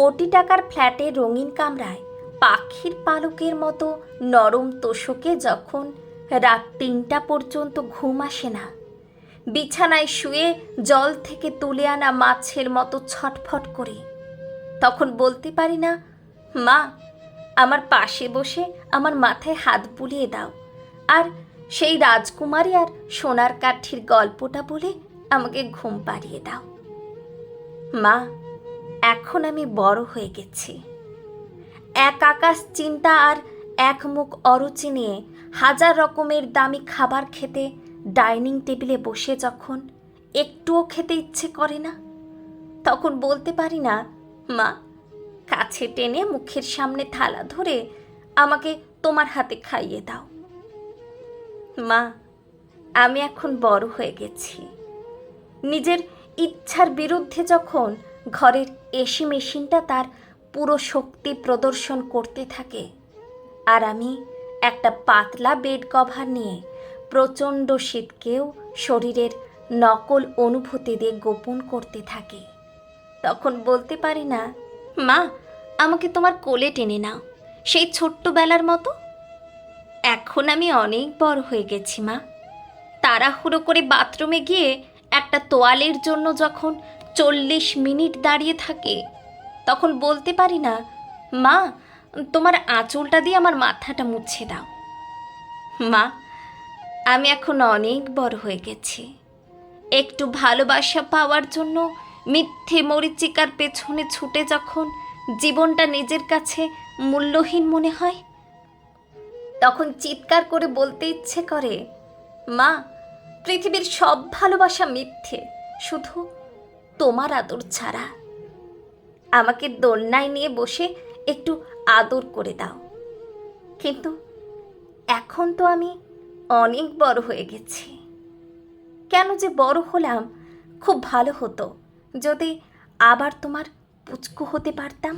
কোটি টাকার ফ্ল্যাটে রঙিন কামরায় পাখির পালকের মতো নরম তোষকে যখন রাত তিনটা পর্যন্ত ঘুম আসে না, বিছানায় শুয়ে জল থেকে তুলে আনা মাছের মতো ছটফট করে। তখন বলতে পারি না, মা, আমার পাশে বসে আমার মাথায় হাত বুলিয়ে দাও। আর সেই রাজকুমারী আর সোনার কাঠির গল্পটা বলে আমাকে ঘুম পাড়িয়ে দাও। মা এখন আমি বড় হয়ে গেছি। এক আকাশ চিন্তা আর এক মুখ অরুচি নিয়ে হাজার রকমের দামি খাবার খেতে ডাইনিং টেবিলে বসে যখন একটুও খেতে ইচ্ছে করে না, তখন বলতে পারি না, মা, কাছে টেনে মুখের সামনে থালা ধরে আমাকে তোমার হাতে খাইয়ে দাও। মা, আমি এখন বড় হয়ে গেছি। নিজের ইচ্ছার বিরুদ্ধে যখন ঘরের এসি মেশিনটা তার পুরো শক্তি প্রদর্শন করতে থাকে। আর আমি একটা পাতলা বেড কভার নিয়ে প্রচণ্ড শীতকেও শরীরের নকল অনুভূতি দিয়ে গোপন করতে থাকি। তখন বলতে পারি না, মা, আমাকে তোমার কোলে টেনে নাও, সেই ছোট্টবেলার মতো। এখন আমি অনেক বড় হয়ে গেছি, মা। তাড়াহুড়ো করে বাথরুমে গিয়ে একটা তোয়ালের জন্য যখন চল্লিশ মিনিট দাঁড়িয়ে থাকে। তখন বলতে পারি না, মা, তোমার আঁচলটা দিয়ে আমার মাথাটা মুছে দাও। মা, আমি এখন অনেক বড় হয়ে গেছি। একটু ভালোবাসা পাওয়ার জন্য মিথ্যে মরিচিকার পেছনে ছুটে যখন জীবনটা নিজের কাছে মূল্যহীন মনে হয়, তখন চিৎকার করে বলতে ইচ্ছে করে, মা, পৃথিবীর সব ভালোবাসা মিথ্যে। শুধু তোমার আদর ছাড়া। আমাকে দোলনায় নিয়ে বসে একটু আদর করে দাও। কিন্তু এখন তো আমি অনেক বড় হয়ে গেছি। কেন যে বড় হলাম খুব ভালো হতো, যদি আবার তোমার পুচকু হতে পারতাম।